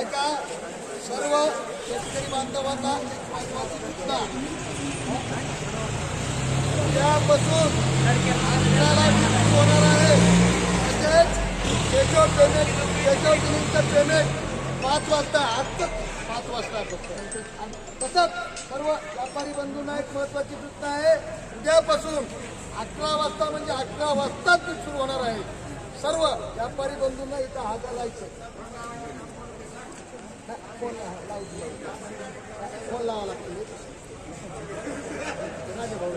ऐका सर्व शेतकरी बांधवांना एक महत्वाची सूचना उद्यापासून अकराला होणार आहे तसेच केशव पेमेंट केशव बिलिंगचं पेमेंट पाच वाजता आजच पाच वाजता फक्त. तसंच सर्व व्यापारी बंधूंना एक महत्वाची सूचना आहे उद्यापासून अकरा वाजता म्हणजे अकरा वाजताच विक्री सुरू होणार आहे. सर्व व्यापारी बंधूंना इथं हात लावायचं. फोन लावा फोन लावा लागतो माझे भाऊ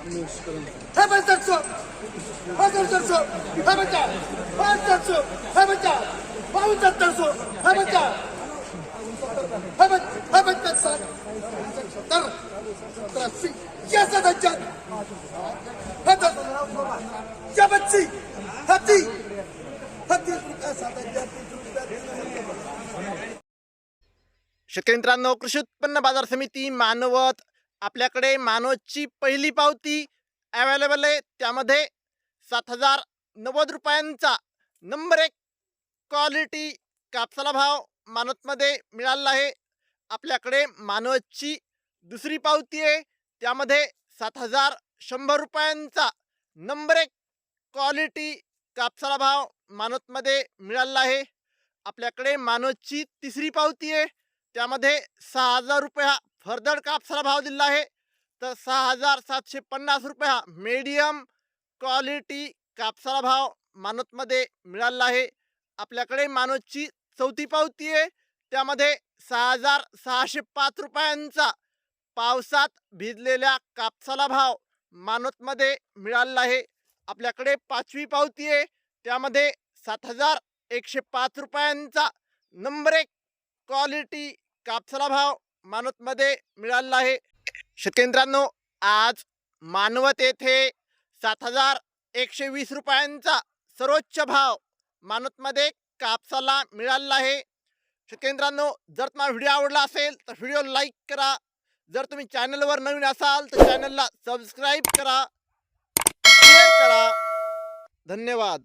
आहे. लाव फोन. रखिए भाऊ पैंसठ सौ है पैंसठ सौ पैंसठ सौ है बच्चा पैंसठ सौ है बच्चा पचहत्तर सौ है बच्चा है बच्चा है बच्चा सर सत्तर सत्तर अस्सी ये सत हजार है दस या बच्ची हत्ती हत्तीस रुपया सात हजार तीस रुपया शेतकरी मित्रांनो कृषी उत्पन्न बाजार समिती मानवत आपल्याकडे मानोजची पहिली पावती अवेलेबल आहे. त्यामध्ये सात हजार नव्वद रुपयांचा नंबर एक क्वालिटी कापसाला भाव मानतमध्ये मिळाला आहे. आपल्याकडे मानवची दुसरी पावती आहे. त्यामध्ये सात हजार शंभर रुपयांचा नंबर एक क्वालिटी कापसाला भाव मानवतमध्ये मिळाला आहे. आपल्याकडे मानवतची तिसरी पावती आहे. त्यामध्ये सहा हजार रुपया फरदड कापसाला भाव दिला आहे? तर सहा हजार सातशे पन्नास रुपये हा मीडियम क्वालिटी कापसाला भाव मानतमध्ये मिळाला आहे. आपल्याकडे मानवतची चौथी पावती आहे. त्यामध्ये सहा हजार सहाशे पाच रुपयांचा पावसात भिजलेल्या कापसाला भाव मानतमध्ये मिळाला आहे. आपल्याकडे पाचवी पावती आहे. त्यामध्ये सात हजार एकशे पाच रुपयांचा नंबर एक क्वालिटी कापसाला भाव मानवतमध्ये मिळालेला आहे. शेतकरी आज मानवत येथे सात हजार एकशे वीस रुपयांचा सर्वोच्च भाव मानवतमध्ये कापसाला मिळालेला आहे. शेतकरी जर तुम्हाला व्हिडिओ आवडला असेल तर व्हिडिओ लाईक करा. जर तुम्ही चॅनलवर नवीन असाल तर चॅनलला सबस्क्राईब करा. शेअर करा. धन्यवाद.